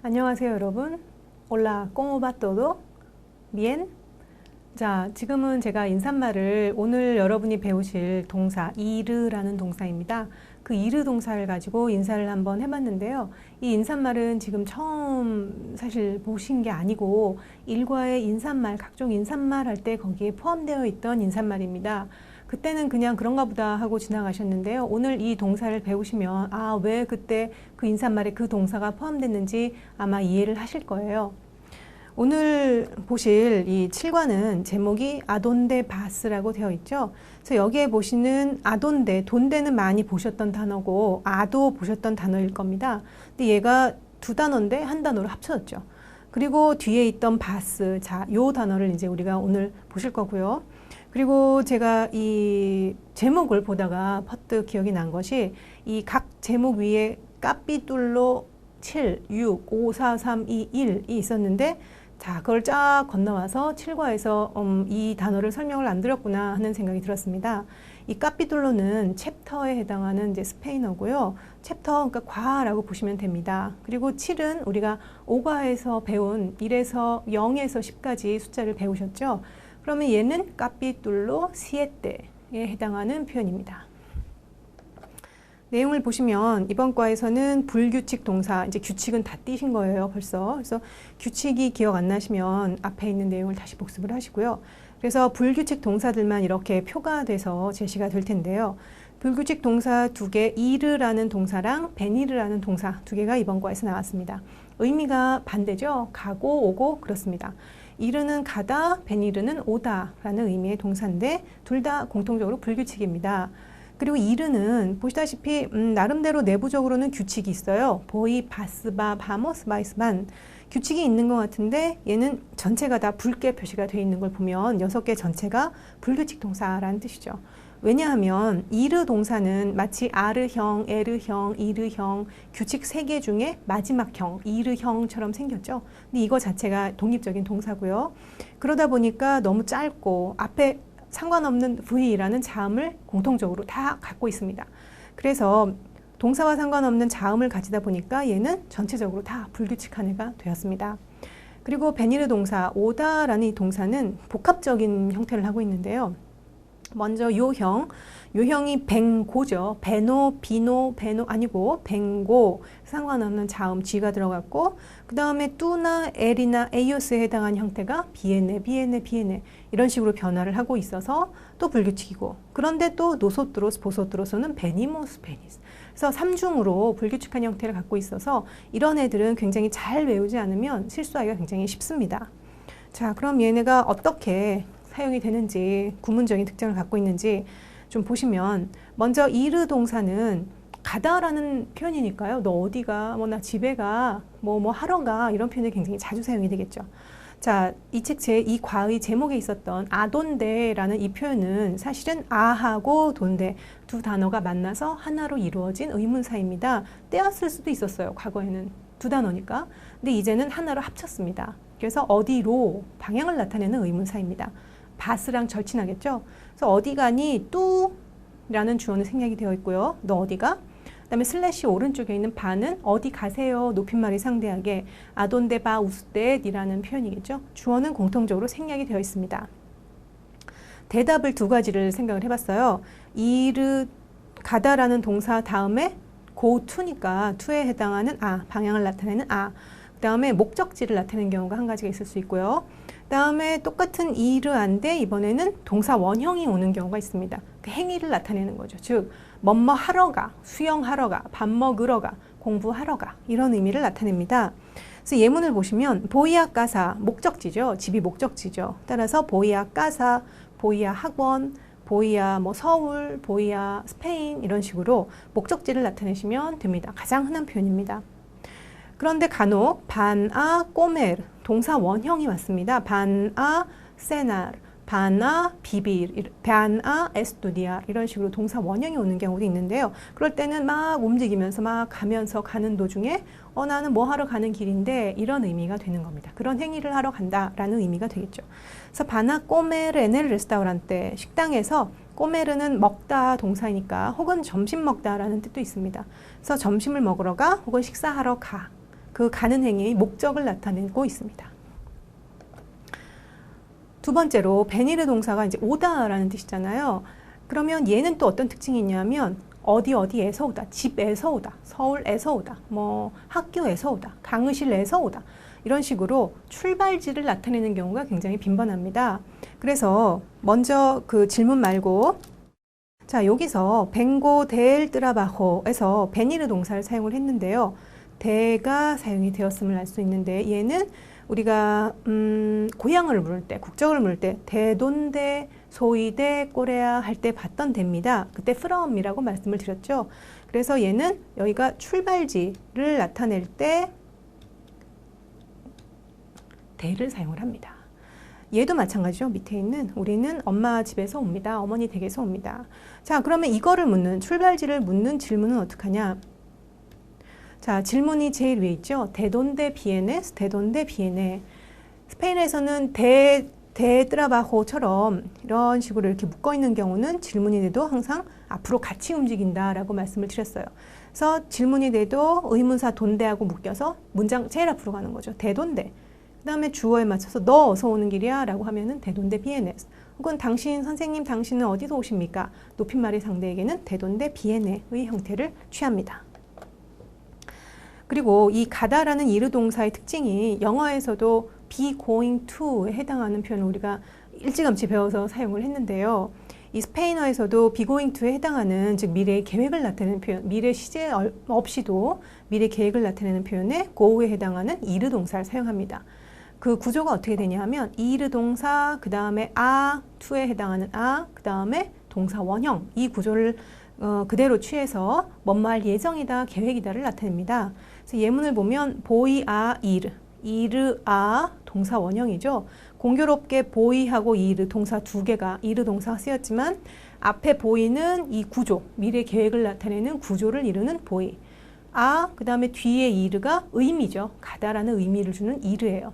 안녕하세요, 여러분. 올라 꼬모바또도 bien. 자, 지금은 제가 인사말을 오늘 여러분이 배우실 동사 이르라는 동사입니다. 그 이르 동사를 가지고 인사를 한번 해봤는데요. 이 인사말은 지금 처음 사실 보신 게 아니고 일과의 인사말, 각종 인사말 할 때 거기에 포함되어 있던 인사말입니다. 그때는 그냥 그런가 보다 하고 지나가셨는데요. 오늘 이 동사를 배우시면 아, 왜 그때 그 인사말에 그 동사가 포함됐는지 아마 이해를 하실 거예요. 오늘 보실 이 7과는 제목이 아돈데 바스라고 되어 있죠. 그래서 여기에 보시는 아돈데, 돈데는 많이 보셨던 단어고 아도 보셨던 단어일 겁니다. 근데 얘가 두 단어인데 한 단어로 합쳐졌죠. 그리고 뒤에 있던 바스, 자, 요 단어를 이제 우리가 오늘 보실 거고요. 그리고 제가 이 제목을 보다가 퍼뜩 기억이 난 것이 이 각 제목 위에 까삐뚤로 7, 6, 5, 4, 3, 2, 1이 있었는데 자, 그걸 쫙 건너와서 7과에서 음, 이 단어를 설명을 안 드렸구나 하는 생각이 들었습니다. 이 까피둘로는 챕터에 해당하는 이제 스페인어고요. 챕터, 그러니까 과라고 보시면 됩니다. 그리고 7은 우리가 5과에서 배운 1에서 0에서 10까지 숫자를 배우셨죠. 그러면 얘는 까피둘로 시에떼에 해당하는 표현입니다. 내용을 보시면 이번 과에서는 불규칙 동사, 이제 규칙은 다 띄신 거예요, 벌써. 그래서 규칙이 기억 안 나시면 앞에 있는 내용을 다시 복습을 하시고요. 그래서 불규칙 동사들만 이렇게 표가 돼서 제시가 될 텐데요. 불규칙 동사 두 개, 이르라는 동사랑 베니르라는 동사 두 개가 이번 과에서 나왔습니다. 의미가 반대죠. 가고 오고 그렇습니다. 이르는 가다, 베니르는 오다라는 의미의 동사인데 둘 다 공통적으로 불규칙입니다. 그리고 이르는 보시다시피 음, 나름대로 내부적으로는 규칙이 있어요. 보이, 바스바, 바모스, 바이스반 규칙이 있는 것 같은데 얘는 전체가 다 붉게 표시가 되어 있는 걸 보면 여섯 개 전체가 불규칙 동사라는 뜻이죠. 왜냐하면 이르 동사는 마치 아르형, 에르형, 이르형 규칙 세 개 중에 마지막형, 이르형처럼 생겼죠. 근데 이거 자체가 독립적인 동사고요. 그러다 보니까 너무 짧고 앞에 상관없는 V라는 자음을 공통적으로 다 갖고 있습니다. 그래서 동사와 상관없는 자음을 가지다 보니까 얘는 전체적으로 다 불규칙한 애가 되었습니다. 그리고 베니르 동사 오다라는 이 동사는 복합적인 형태를 하고 있는데요. 먼저 요형, 요형이 뱅고죠. 베노, 비노, 베노 아니고 뱅고. 상관없는 자음 G가 들어갔고 그 다음에 뚜나, 엘이나 에이오스에 해당하는 형태가 비에네, 비에네, 비에네 이런 식으로 변화를 하고 있어서 또 불규칙이고. 그런데 또 노소트로스, 보소트로스는 베니모스, 베니스. 그래서 삼중으로 불규칙한 형태를 갖고 있어서 이런 애들은 굉장히 잘 외우지 않으면 실수하기가 굉장히 쉽습니다. 자, 그럼 얘네가 어떻게 사용이 되는지 구문적인 특징을 갖고 있는지 좀 보시면 먼저 이르 동사는 가다라는 표현이니까요. 너 어디가, 뭐 나 집에 가, 뭐뭐 하러 가 이런 표현이 굉장히 자주 사용이 되겠죠. 자, 이 책 제 이 과의 제목에 있었던 아돈데라는 이 표현은 사실은 아하고 돈데 두 단어가 만나서 하나로 이루어진 의문사입니다. 떼었을 수도 있었어요. 과거에는 두 단어니까. 근데 이제는 하나로 합쳤습니다. 그래서 어디로 방향을 나타내는 의문사입니다. 바스랑 절친하겠죠. 그래서 어디 가니 뚜라는 주어는 생략이 되어 있고요. 너 어디가? 그다음에 슬래시 오른쪽에 있는 바는 어디 가세요 높임말이 상대하게 아돈데 바 우스데이라는 표현이겠죠. 주어는 공통적으로 생략이 되어 있습니다. 대답을 두 가지를 생각을 해봤어요. 이르 가다라는 동사 다음에 go to니까 to에 해당하는 아 방향을 나타내는 아 그다음에 목적지를 나타내는 경우가 한 가지가 있을 수 있고요. 다음에 똑같은 이르한데 이번에는 동사 원형이 오는 경우가 있습니다. 그 행위를 나타내는 거죠. 즉 뭐뭐 하러 가, 수영하러 가, 밥 먹으러 가, 공부하러 가 이런 의미를 나타냅니다. 그래서 예문을 보시면 보이아 까사 목적지죠. 집이 목적지죠. 따라서 보이아 까사, 보이아 학원, 보이아 뭐 서울, 보이아 스페인 이런 식으로 목적지를 나타내시면 됩니다. 가장 흔한 표현입니다. 그런데 간혹 반아 꼬메르 동사 원형이 왔습니다. 반아 세날, 반아 비빌, 반아 에스투디아 이런 식으로 동사 원형이 오는 경우도 있는데요. 그럴 때는 막 움직이면서 막 가면서 가는 도중에 어 나는 뭐 하러 가는 길인데 이런 의미가 되는 겁니다. 그런 행위를 하러 간다라는 의미가 되겠죠. 그래서 바나 꼬메르 에넬 레스타우란테 식당에서 꼬메르는 먹다 동사이니까 혹은 점심 먹다라는 뜻도 있습니다. 그래서 점심을 먹으러 가 혹은 식사하러 가 그 가는 행위의 목적을 나타내고 있습니다. 두 번째로 베니르 동사가 이제 오다라는 뜻이잖아요. 그러면 얘는 또 어떤 특징이 있냐면 어디 어디에서 오다, 집에서 오다, 서울에서 오다, 뭐 학교에서 오다, 강의실에서 오다 이런 식으로 출발지를 나타내는 경우가 굉장히 빈번합니다. 그래서 먼저 그 질문 말고 자 여기서 벤고 델 뜨라바호에서 베니르 동사를 사용을 했는데요. 대가 사용이 되었음을 알 수 있는데 얘는 우리가 음, 고향을 물을 때, 국적을 물을 때 대돈대, 소이대, 꼬레아 할 때 봤던 대입니다. 그때 from이라고 말씀을 드렸죠. 그래서 얘는 여기가 출발지를 나타낼 때 대를 사용을 합니다. 얘도 마찬가지죠. 밑에 있는 우리는 엄마 집에서 옵니다. 어머니 댁에서 옵니다. 자, 그러면 이거를 묻는 출발지를 묻는 질문은 어떻게 하냐? 자, 질문이 제일 위에 있죠. 대돈데 비에네스, 대돈데 비에네. 스페인에서는 대, 대드라바호처럼 이런 식으로 이렇게 묶어 있는 경우는 질문이 돼도 항상 앞으로 같이 움직인다라고 말씀을 드렸어요. 그래서 질문이 돼도 의문사 돈대하고 묶여서 문장 제일 앞으로 가는 거죠. 대돈데. 그 다음에 주어에 맞춰서 너 어서 오는 길이야 라고 하면은 대돈데 비에네스. 혹은 당신, 선생님, 당신은 어디서 오십니까? 높임말이 상대에게는 대돈데 비에네의 형태를 취합니다. 그리고 이 가다라는 이르 동사의 특징이 영어에서도 be going to에 해당하는 표현을 우리가 일찌감치 배워서 사용을 했는데요. 이 스페인어에서도 be going to에 해당하는 즉 미래의 계획을 나타내는 표현, 미래 시제 없이도 미래 계획을 나타내는 표현에 go에 해당하는 이르 동사를 사용합니다. 그 구조가 어떻게 되냐 하면 이르 동사 그 다음에 아, to에 해당하는 아, 그 다음에 동사 원형 이 구조를 어, 그대로 취해서 뭔말 예정이다, 계획이다를 나타냅니다. 그래서 예문을 보면 보이 아 이르 이르 아 동사 원형이죠. 공교롭게 보이하고 이르 동사 두 개가 이르 동사가 쓰였지만 앞에 보이는 이 구조 미래 계획을 나타내는 구조를 이루는 보이 아 그 다음에 뒤에 이르가 의미죠. 가다라는 의미를 주는 이르예요.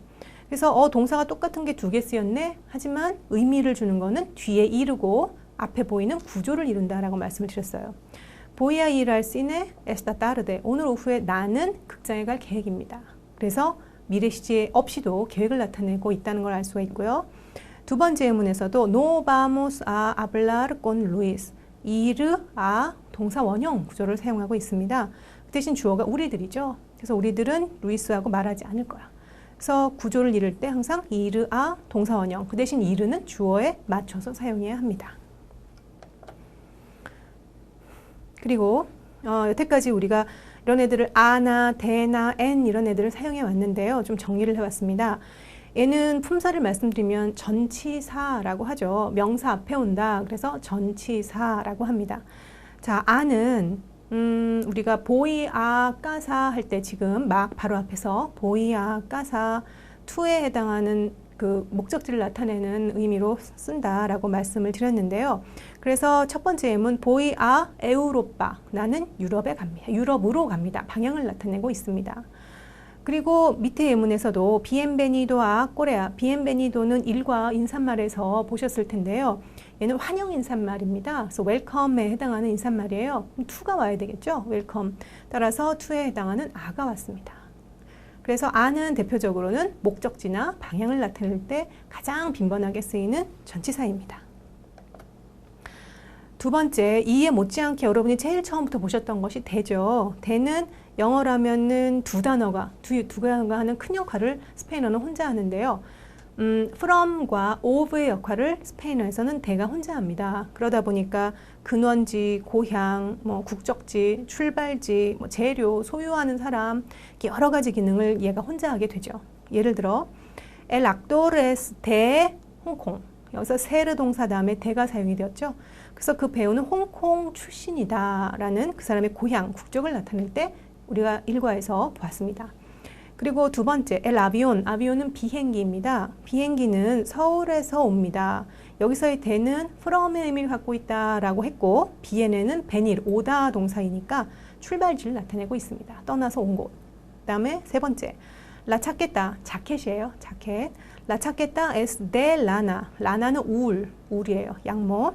그래서 어 동사가 똑같은 게 두 개 쓰였네. 하지만 의미를 주는 거는 뒤에 이르고 앞에 보이는 구조를 이룬다라고 말씀을 드렸어요. 보이아 이랄 시네 에스타 따르데 오늘 오후에 나는 극장에 갈 계획입니다. 그래서 미래 시제 없이도 계획을 나타내고 있다는 걸 알 수가 있고요. 두 번째 예문에서도 no vamos a hablar con Luis 이르 아 동사 원형 구조를 사용하고 있습니다. 그 대신 주어가 우리들이죠. 그래서 우리들은 루이스하고 말하지 않을 거야. 그래서 구조를 이룰 때 항상 이르 아 동사 원형 그 대신 이르는 주어에 맞춰서 사용해야 합니다. 그리고 어, 여태까지 우리가 이런 애들을 아나, 대나, 엔 이런 애들을 사용해 왔는데요. 좀 정리를 해봤습니다. 얘는 품사를 말씀드리면 전치사라고 하죠. 명사 앞에 온다. 그래서 전치사라고 합니다. 자, 아는 음, 우리가 보이, 아, 까사 할 때 지금 막 바로 앞에서 보이, 아, 까사, 투에 해당하는 그 목적지를 나타내는 의미로 쓴다라고 말씀을 드렸는데요. 그래서 첫 번째 예문 보이 아 에우로빠 나는 유럽에 갑니다. 유럽으로 갑니다. 방향을 나타내고 있습니다. 그리고 밑에 예문에서도 비엔베니도 아 꼬레아 비엔베니도는 일과 인사말에서 보셨을 텐데요. 얘는 환영 인사말입니다. 그래서 웰컴에 해당하는 인사말이에요. 투가 와야 되겠죠. 웰컴. 따라서 투에 해당하는 아가 왔습니다. 그래서 아는 대표적으로는 목적지나 방향을 나타낼 때 가장 빈번하게 쓰이는 전치사입니다. 두 번째, 이에 못지않게 여러분이 제일 처음부터 보셨던 것이 대죠. 대는 영어라면은 두 단어가, 두, 두 단어가 하는 큰 역할을 스페인어는 혼자 하는데요. 음, from과 of의 역할을 스페인어에서는 대가 혼자 합니다. 그러다 보니까 근원지, 고향, 뭐 국적지, 출발지, 뭐 재료, 소유하는 사람 여러 가지 기능을 얘가 혼자 하게 되죠. 예를 들어 el actor es de 홍콩 여기서 세르 동사 다음에 대가 사용이 되었죠. 그래서 그 배우는 홍콩 출신이다라는 그 사람의 고향, 국적을 나타낼 때 우리가 일과에서 보았습니다. 그리고 두 번째, 엘 아비온. 아비온은 비행기입니다. 비행기는 서울에서 옵니다. 여기서의 대는 from의 의미를 갖고 있다라고 했고 비엔에는 베닐, 오다 동사이니까 출발지를 나타내고 있습니다. 떠나서 온 곳. 그 다음에 세 번째, 라 찾겠다. 자켓이에요. 자켓. 라 찾겠다. es de lana. 라나는 울, 울이에요. 양모.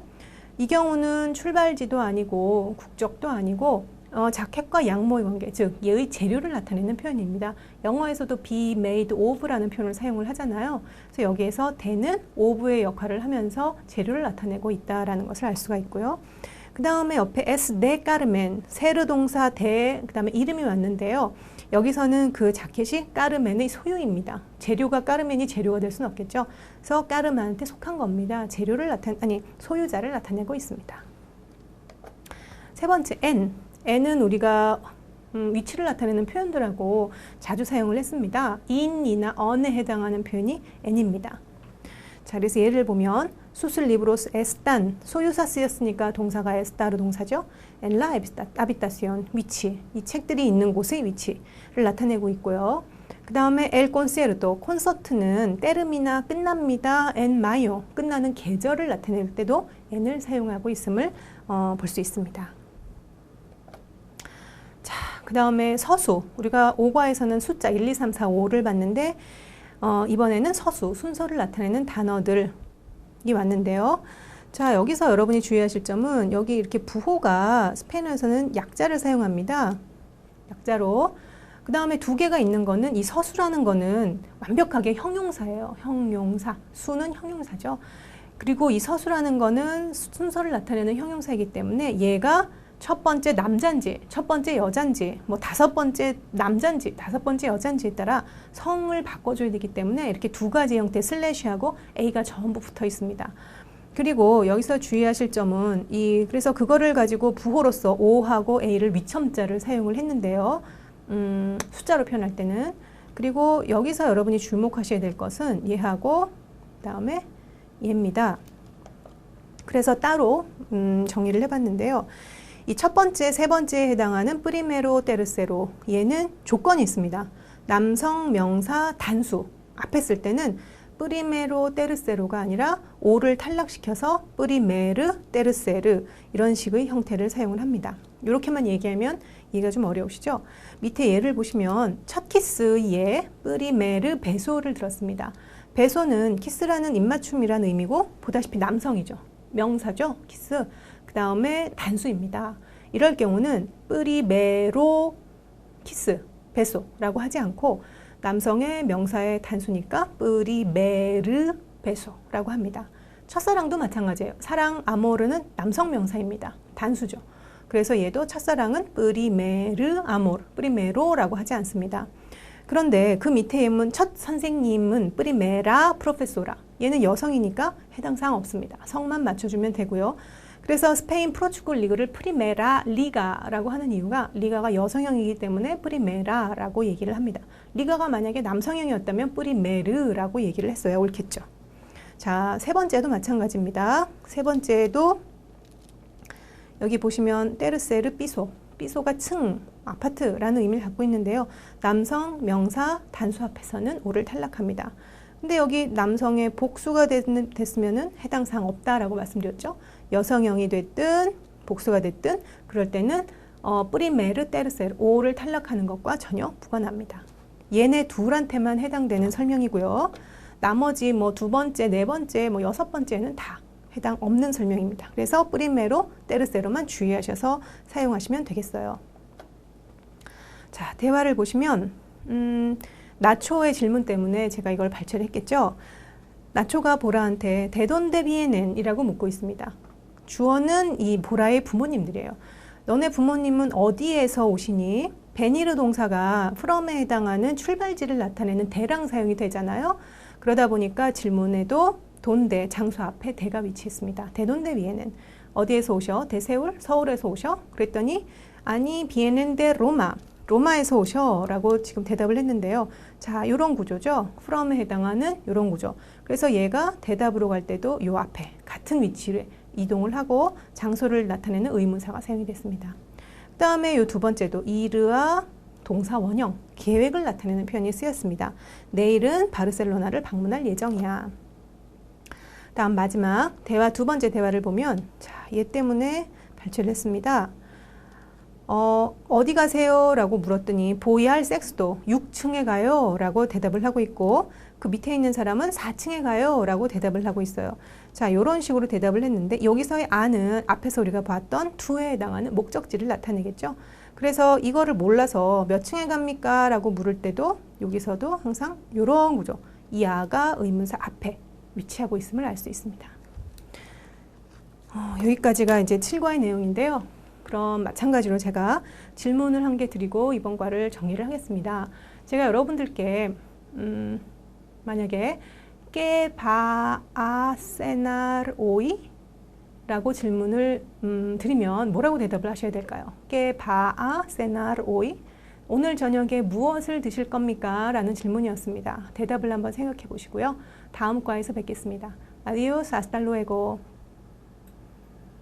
이 경우는 출발지도 아니고 국적도 아니고 어, 자켓과 양모의 관계, 즉 얘의 재료를 나타내는 표현입니다. 영어에서도 be made of라는 표현을 사용을 하잖아요. 그래서 여기에서 대는 of의 역할을 하면서 재료를 나타내고 있다라는 것을 알 수가 있고요. 그 다음에 옆에 s 데 까르멘 세르 동사 대 그 다음에 이름이 왔는데요. 여기서는 그 자켓이 까르멘의 소유입니다. 재료가 까르멘이 재료가 될 수는 없겠죠. 그래서 까르멘한테 속한 겁니다. 재료를 나타 아니 소유자를 나타내고 있습니다. 세 번째 n n은 우리가 음, 위치를 나타내는 표현들하고 자주 사용을 했습니다. in이나 on에 해당하는 표현이 n입니다. 자, 그래서 예를 보면 수술 리브로스 에스탄 소유사 쓰였으니까 동사가 에스타르 동사죠. 엔라 아비타시온 위치 이 책들이 있는 곳의 위치를 나타내고 있고요. 그 다음에 엘 콘세르토 콘서트는 때름이나 끝납니다. 엔 마요 끝나는 계절을 나타낼 때도 엔을 사용하고 있음을 어, 볼 수 있습니다. 자, 그 다음에 서수 우리가 5과에서는 숫자 1, 2, 3, 4, 5를 봤는데 어, 이번에는 서수 순서를 나타내는 단어들이 왔는데요. 자, 여기서 여러분이 주의하실 점은 여기 이렇게 부호가 스페인어에서는 약자를 사용합니다. 약자로. 그 다음에 두 개가 있는 거는 이 서수라는 거는 완벽하게 형용사예요. 형용사. 수는 형용사죠. 그리고 이 서수라는 거는 순서를 나타내는 형용사이기 때문에 얘가 첫 번째 남잔지, 첫 번째 여잔지, 뭐 다섯 번째 남잔지, 다섯 번째 여잔지에 따라 성을 바꿔줘야 되기 때문에 이렇게 두 가지 형태 슬래시하고 A가 전부 붙어 있습니다. 그리고 여기서 주의하실 점은 이 그래서 그거를 가지고 부호로서 O하고 A를 위첨자를 사용을 했는데요. 음, 숫자로 표현할 때는 그리고 여기서 여러분이 주목하셔야 될 것은 얘하고 그다음에 얘입니다. 그래서 따로 음, 정리를 해봤는데요. 이 첫 번째, 세 번째에 해당하는 프리메로 테르세로 얘는 조건이 있습니다. 남성 명사 단수 앞에 쓸 때는 프리메로 테르세로가 아니라 오를 탈락시켜서 프리메르 테르세르 이런 식의 형태를 사용을 합니다. 이렇게만 얘기하면 이해가 좀 어려우시죠? 밑에 예를 보시면 첫 키스의 예, 프리메르 베소를 들었습니다. 베소는 키스라는 입맞춤이라는 의미고 보다시피 남성이죠. 명사죠. 키스. 그 다음에 단수입니다. 이럴 경우는 뿌리메로 키스, 베소라고 하지 않고 남성의 명사의 단수니까 뿌리 메르 베소라고 합니다. 첫사랑도 마찬가지예요. 사랑 아모르는 남성 명사입니다. 단수죠. 그래서 얘도 첫사랑은 뿌리 메르 아모르, 뿌리 메로라고 하지 않습니다. 그런데 그 밑에 있는 첫 선생님은 뿌리 메라 프로페소라. 얘는 여성이니까 해당 사항 없습니다. 성만 맞춰주면 되고요. 그래서 스페인 프로축구 리그를 프리메라 리가라고 하는 이유가 리가가 여성형이기 때문에 프리메라라고 얘기를 합니다. 리가가 만약에 남성형이었다면 프리메르라고 얘기를 했어야 옳겠죠. 자, 세 번째도 마찬가지입니다. 세 번째도 여기 보시면 테르세르 삐소, 삐소가 층, 아파트라는 의미를 갖고 있는데요. 남성, 명사, 단수 앞에서는 오를 탈락합니다. 근데 여기 남성의 복수가 됐 으면 해당 사항 없다라고 말씀드렸죠. 여성형이 됐든 복수가 됐든 그럴 때는 어, 뿌리메르 테르세르 오를 탈락하는 것과 전혀 무관합니다. 얘네 둘한테만 해당되는 설명이고요. 나머지 뭐 두 번째, 네 번째, 뭐 여섯 번째는 다 해당 없는 설명입니다. 그래서 뿌리메로 테르세로만 주의하셔서 사용하시면 되겠어요. 자, 대화를 보시면 음, 나초의 질문 때문에 제가 이걸 발췌를 했겠죠. 나초가 보라한테 데돈데비에넨이라고 묻고 있습니다. 주어는 이 보라의 부모님들이에요. 너네 부모님은 어디에서 오시니? 베니르 동사가 프롬에 해당하는 출발지를 나타내는 대랑 사용이 되잖아요. 그러다 보니까 질문에도 돈대 장소 앞에 대가 위치했습니다. 대돈데 위에는 어디에서 오셔? 대세울? 서울에서 오셔? 그랬더니 아니 비에넨데 로마 로마에서 오셔라고 지금 대답을 했는데요. 자, 이런 구조죠. from에 해당하는 이런 구조. 그래서 얘가 대답으로 갈 때도 요 앞에 같은 위치를 이동을 하고 장소를 나타내는 의문사가 사용이 됐습니다. 그 다음에 요 두 번째도 이르아 동사 원형 계획을 나타내는 표현이 쓰였습니다. 내일은 바르셀로나를 방문할 예정이야. 다음 마지막 대화 두 번째 대화를 보면 자, 얘 때문에 발췌를 했습니다. 어, 어디 가세요? 라고 물었더니 보이할 섹스도 6층에 가요? 라고 대답을 하고 있고 그 밑에 있는 사람은 4층에 가요? 라고 대답을 하고 있어요. 자, 이런 식으로 대답을 했는데 여기서의 아는 앞에서 우리가 봤던 투에 해당하는 목적지를 나타내겠죠. 그래서 이거를 몰라서 몇 층에 갑니까? 라고 물을 때도 여기서도 항상 이런 구조. 이 아가 의문사 앞에 위치하고 있음을 알 수 있습니다. 어, 여기까지가 이제 7과의 내용인데요. 그럼 마찬가지로 제가 질문을 한 개 드리고 이번 과를 정리를 하겠습니다. 제가 여러분들께 음, 만약에 깨바아세날 오이 라고 질문을 음, 드리면 뭐라고 대답을 하셔야 될까요? 깨바아세날 오이 오늘 저녁에 무엇을 드실 겁니까? 라는 질문이었습니다. 대답을 한번 생각해 보시고요. 다음 과에서 뵙겠습니다. 아디오스 아스탈루에고